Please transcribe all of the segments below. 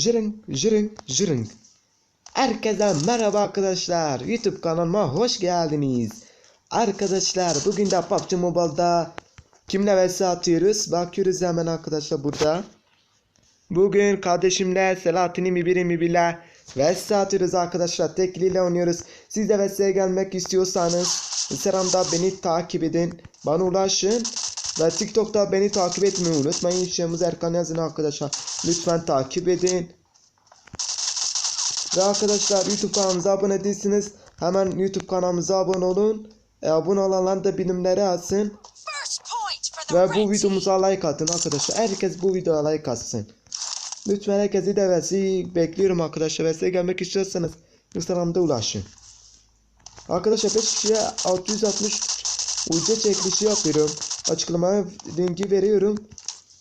Jırın jırın jırın. Herkese merhaba arkadaşlar. YouTube kanalıma hoş geldiniz. Arkadaşlar bugün de PUBG Mobile'da kimle vs atıyoruz? Bakıyoruz hemen arkadaşlar burada. Bugün kardeşimle Selahattin'i mi biri mi bile vs atıyoruz arkadaşlar. Tekliyle oynuyoruz. Siz de vs'ye gelmek istiyorsanız Instagram'da beni takip edin. Bana ulaşın. Ve TikTok'ta beni takip etmeyi unutmayın. Şemiz Erkan yazın arkadaşlar. Lütfen takip edin. Ve arkadaşlar YouTube kanalımıza abone değilsiniz. Hemen YouTube kanalımıza abone olun. E, abone olanlar da for the Ve bu videomuza like atın arkadaşlar. Herkes bu videoya like atsın. Lütfen herkesi de vesi bekliyorum arkadaşlar. Vesiye gelmek istiyorsanız Instagram'da ulaşın. Arkadaşlar 5 kişiye 660 UC çekilişi yapıyorum. Açıklamaya linki veriyorum.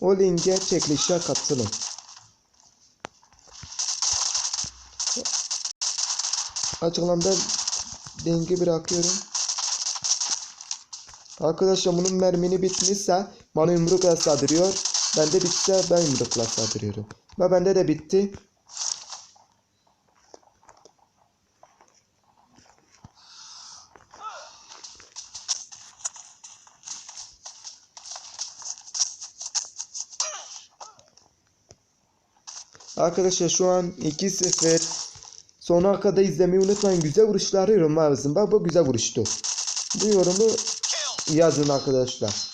O linke çekilişe katılın. Açıklamada linki bırakıyorum. Arkadaşlar bunun mermini bitmişse bana yumrukla saldırıyor. Bende bitse ben yumrukla saldırıyorum. Ve bende de bitti. Arkadaşlar şu an 2-0. Sonuna kadar izlemeyi unutmayın. Güzel vuruşlar yorum lazım. Bak bu güzel vuruştu. Bu yorumu yazın arkadaşlar.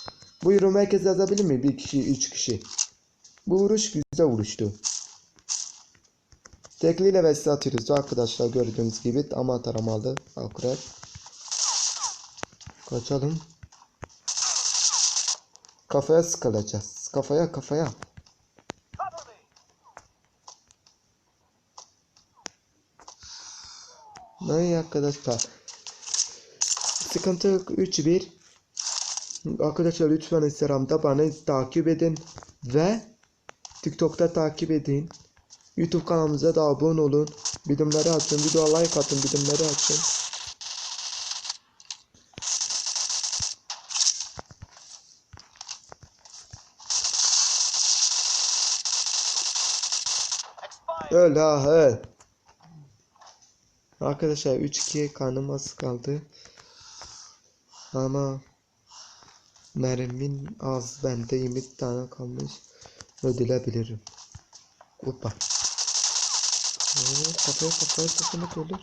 Bu yorumu herkes yazabilir mi? Bir kişi, üç kişi. Bu vuruş güzel vuruştu. Tekliyle vs atıyoruz arkadaşlar gördüğünüz gibi ama taramalı akrep. Kaçalım. Kafaya sıkılacağız. Kafaya kafaya. Ne arkadaşlar. Sıkıntı yok 3-1. Arkadaşlar lütfen Instagram'da bana takip edin ve TikTok'ta takip edin. YouTube kanalımıza da abone olun. Bildirimleri açın, video like atın, bildirimleri açın. Öyle ha öyle. Arkadaşlar 3-2 karnım az kaldı. Ama mermin az bende 20 tane kalmış. Ödülebilirim. Hoppa. Oo, kafaya kafaya takılıp ölür.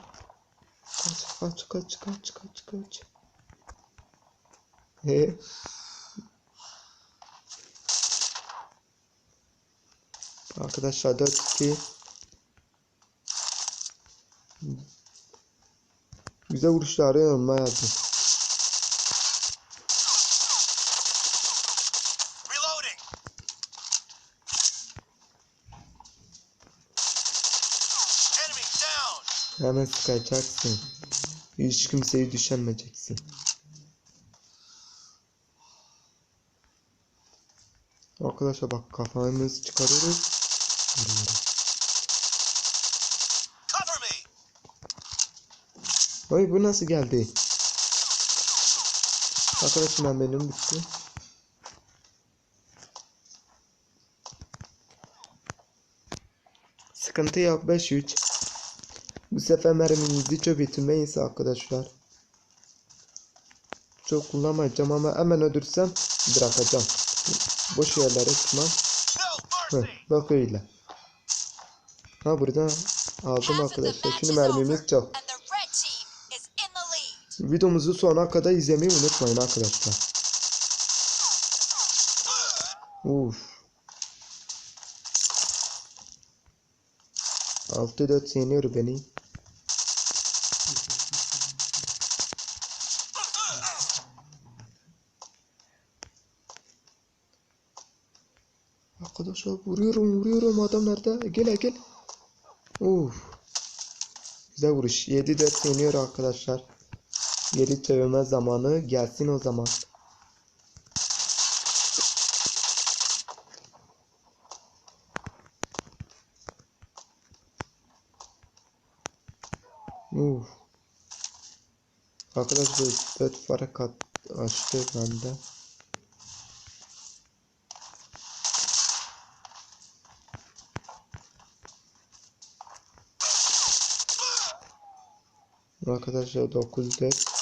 Kaç kaç kaç kaç kaç kaç. He. Arkadaşlar 4-2 Güzel. Reloading. Enemy down. Hemen sıkacaksın. Hiç kimseyi düşünmeyeceksin. Arkadaşlar bak kafamızı çıkarıyoruz. Vuruyoruz. Ay bu nasıl geldi? Arkadaşım ben benim bitti. Sıkıntı yok 5-3. Bu sefer mermimizi çok bitirmeyiz arkadaşlar. Çok kullanmayacağım ama hemen öldürsem bırakacağım. Boş yerlere çıkmam. No Heh, bak öyle. Ha burada aldım arkadaşlar. Şimdi mermimiz çok. Videomuzu sonuna kadar izlemeyi unutmayın arkadaşlar. Uf. 6-4 yeniyor beni. Arkadaşlar vuruyorum vuruyorum adam nerede? Gel gel. Uf. Güzel vuruş. 7-4 yeniyor arkadaşlar. Geri çevirme zamanı gelsin o zaman. Uf. Arkadaşlar 4 fark açtı bende. Arkadaşlar 9 4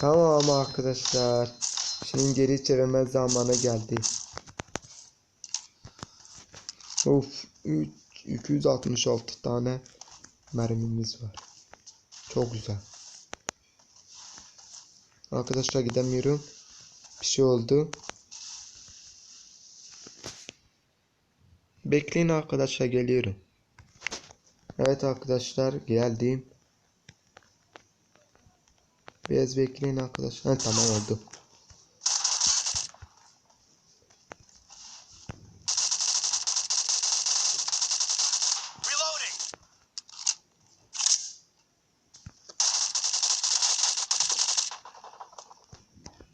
Tamam arkadaşlar. Şimdi geri çevirme zamanı geldi. Of 3 266 tane mermimiz var. Çok güzel. Arkadaşlar gidemiyorum. Bir şey oldu. Bekleyin arkadaşlar geliyorum. Evet arkadaşlar geldim. Biraz bekleyin arkadaşlar. Ha, tamam oldu.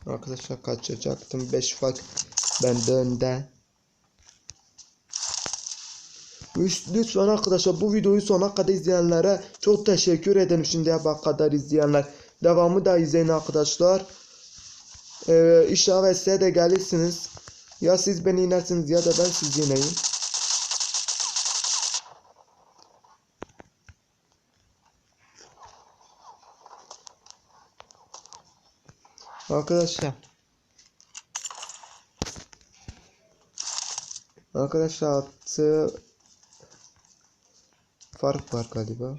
Arkadaşlar kaçacaktım. 5 fark bende önde. Lütfen arkadaşlar bu videoyu sona kadar izleyenlere çok teşekkür ederim şimdiye bak kadar izleyenler. Devamı da izleyin arkadaşlar. Ee, inşallah size de gelirsiniz. Ya siz beni inersiniz ya da ben sizi ineyim. Arkadaşlar. Arkadaşlar attı fark var galiba.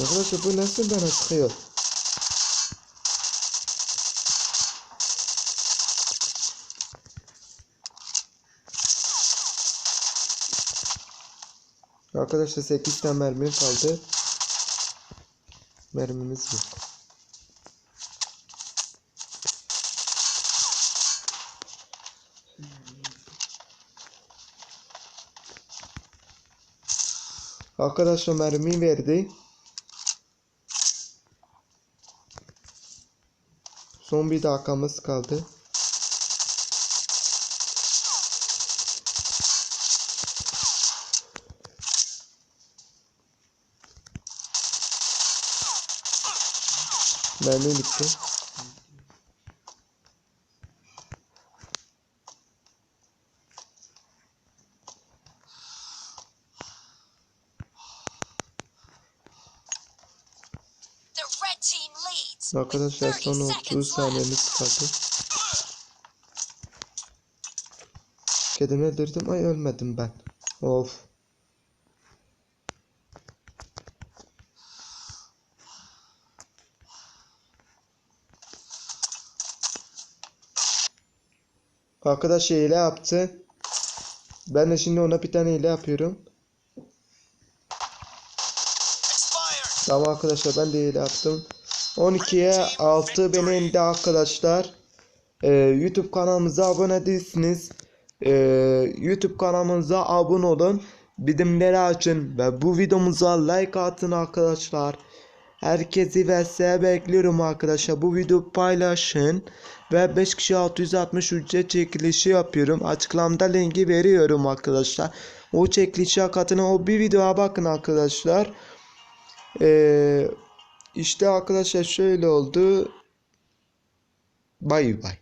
Arkadaşlar bu nasıl bana sıkıyor? Arkadaşlar 8 tane mermim kaldı. Mermimiz yok. Arkadaşlar mermi verdi. Son bir dakikamız kaldı. Mermi bitti. Arkadaşlar 30 son 30 seconds left. saniyemiz kaldı. Kedimi öldürdüm. Ay ölmedim ben. Of. Arkadaş hile yaptı. Ben de şimdi ona bir tane hile yapıyorum. Tamam arkadaşlar ben de hile yaptım. 12'ye 6 benim de arkadaşlar. Ee, YouTube kanalımıza abone değilsiniz. Ee, YouTube kanalımıza abone olun. Bildirimleri açın ve bu videomuza like atın arkadaşlar. Herkesi ve size bekliyorum arkadaşlar. Bu videoyu paylaşın. Ve 5 kişi 660 ücret çekilişi yapıyorum. Açıklamada linki veriyorum arkadaşlar. O çekilişe katılın. O bir videoya bakın arkadaşlar. Ee, işte arkadaşlar şöyle oldu. Bay bay.